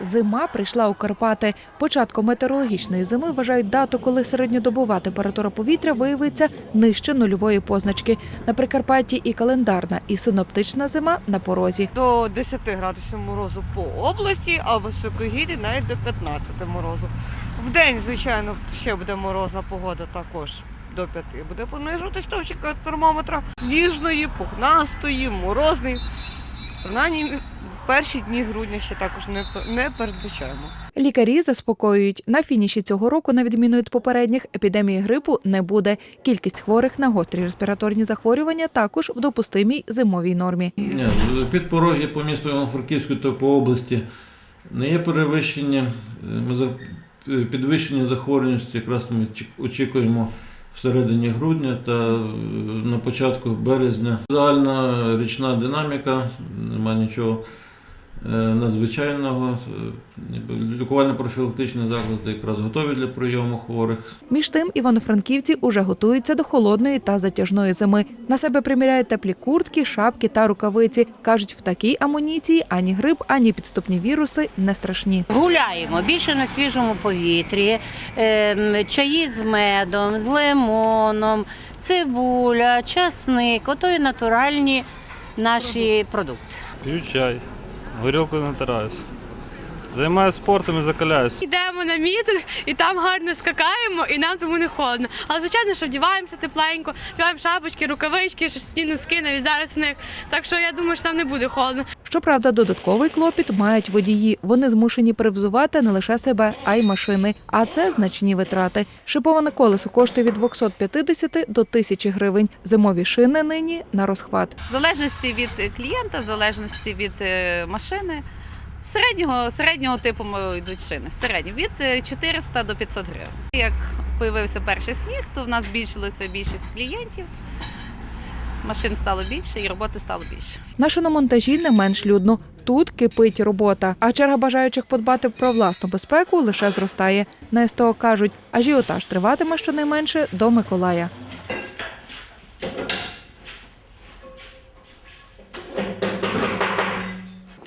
Зима прийшла у Карпати. Початком метеорологічної зими вважають дату, коли середньодобова температура повітря виявиться нижче нульової позначки. На Прикарпатті і календарна, і синоптична зима на порозі. до 10 градусів морозу по області, а в високогір'ї навіть до 15 морозу. В день, звичайно, ще буде морозна погода також. До 5 буде понижувати стовпчика термометра сніжної, пухнастої, морозної. Принаймні, перші дні грудня ще також не, не передбачаємо. Лікарі заспокоюють, на фініші цього року, на відміну від попередніх, епідемії грипу не буде. Кількість хворих на гострі респіраторні захворювання також в допустимій зимовій нормі. Ні, підпороги по місту Івано-Франківську та по області не є перевищення. Ми за е, підвищення захворюваності якраз ми очікуємо всередині грудня та е, на початку березня. Загальна річна динаміка, немає нічого е, надзвичайного. Е, Лікувально-профілактичні заклади якраз готові для прийому хворих. Між тим, івано-франківці уже готуються до холодної та затяжної зими. На себе приміряють теплі куртки, шапки та рукавиці. Кажуть, в такій амуніції ані грип, ані підступні віруси не страшні. Гуляємо більше на свіжому повітрі, ем, чаї з медом, з лимоном, цибуля, часник, ото і натуральні наші продукти. П'ю чай, горілку не натираюсь. Займаюся спортом і закаляюсь. Йдемо на мітинг і там гарно скакаємо, і нам тому не холодно. Але звичайно, що вдіваємося тепленько, вдіваємо шапочки, рукавички, шерстяні носки, навіть зараз в них. Так що я думаю, що нам не буде холодно. Щоправда, додатковий клопіт мають водії. Вони змушені привзувати не лише себе, а й машини. А це значні витрати. Шиповане колесо коштує від 250 до 1000 гривень. Зимові шини нині на розхват. В залежності від клієнта, в залежності від е, машини. Середнього, середнього типу йдуть шини. Середні від е, 400 до 500 гривень. Як появився перший сніг, то в нас збільшилася більшість клієнтів. Машин стало більше і роботи стало більше. На шиномонтажі не менш людно. Тут кипить робота, а черга бажаючих подбати про власну безпеку лише зростає. На СТО кажуть, ажіотаж триватиме щонайменше до Миколая.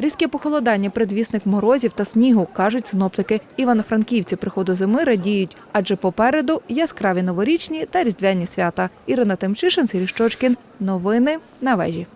Різке похолодання предвісник морозів та снігу, кажуть синоптики. Івано-франківці приходу зими радіють, адже попереду яскраві новорічні та різдвяні свята. Ірина Тимчишин, Сергій Щочкін. Новини на вежі.